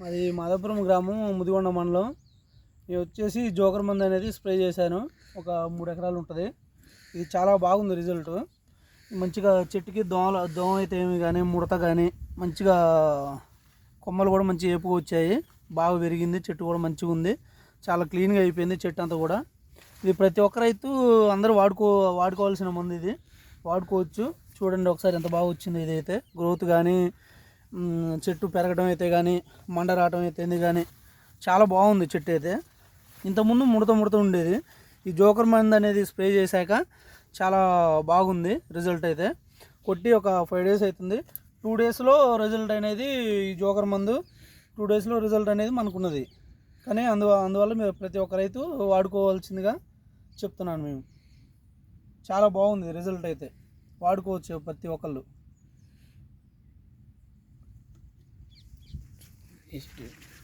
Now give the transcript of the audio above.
మాది మాదాపురం గ్రామం ముదిగొండ మండలం. నేను వచ్చేసి జోకర్ మందు అనేది స్ప్రే చేశాను. ఒక మూడు ఎకరాలు ఉంటుంది. ఇది చాలా బాగుంది రిజల్ట్. మంచిగా చెట్టుకి దోమల దోమ అయితే ఏమి కానీ ముడత కానీ మంచిగా కొమ్మలు కూడా మంచి ఏపుగా వచ్చాయి. బాగా పెరిగింది చెట్టు కూడా మంచిగా ఉంది. చాలా క్లీన్గా అయిపోయింది చెట్టు అంతా కూడా. ఇది ప్రతి ఒక్క రైతు అందరూ వాడుకో వాడుకోవాల్సిన మందు ఇది. వాడుకోవచ్చు. చూడండి ఒకసారి ఎంత బాగా వచ్చింది ఇదైతే. గ్రోత్ కానీ చెట్టు పెరగడం అయితే కానీ మండ రావడం అయితే కానీ చాలా బాగుంది చెట్టు అయితే. ఇంతకుముందు ముడత ముడత ఉండేది. ఈ జోకర్ మందు అనేది స్ప్రే చేశాక చాలా బాగుంది రిజల్ట్ అయితే. కొట్టి ఒక ఫైవ్ డేస్ అవుతుంది టూ డేస్లో రిజల్ట్ అనేది ఈ జోకర్ మందు టూ డేస్లో రిజల్ట్ అనేది మనకున్నది. కానీ అందు అందువల్ల మీరు ప్రతి ఒక్క రైతు వాడుకోవాల్సిందిగా చెప్తున్నాను మేము. చాలా బాగుంది రిజల్ట్ అయితే. వాడుకోవచ్చు ప్రతి ఒక్కళ్ళు. 一起。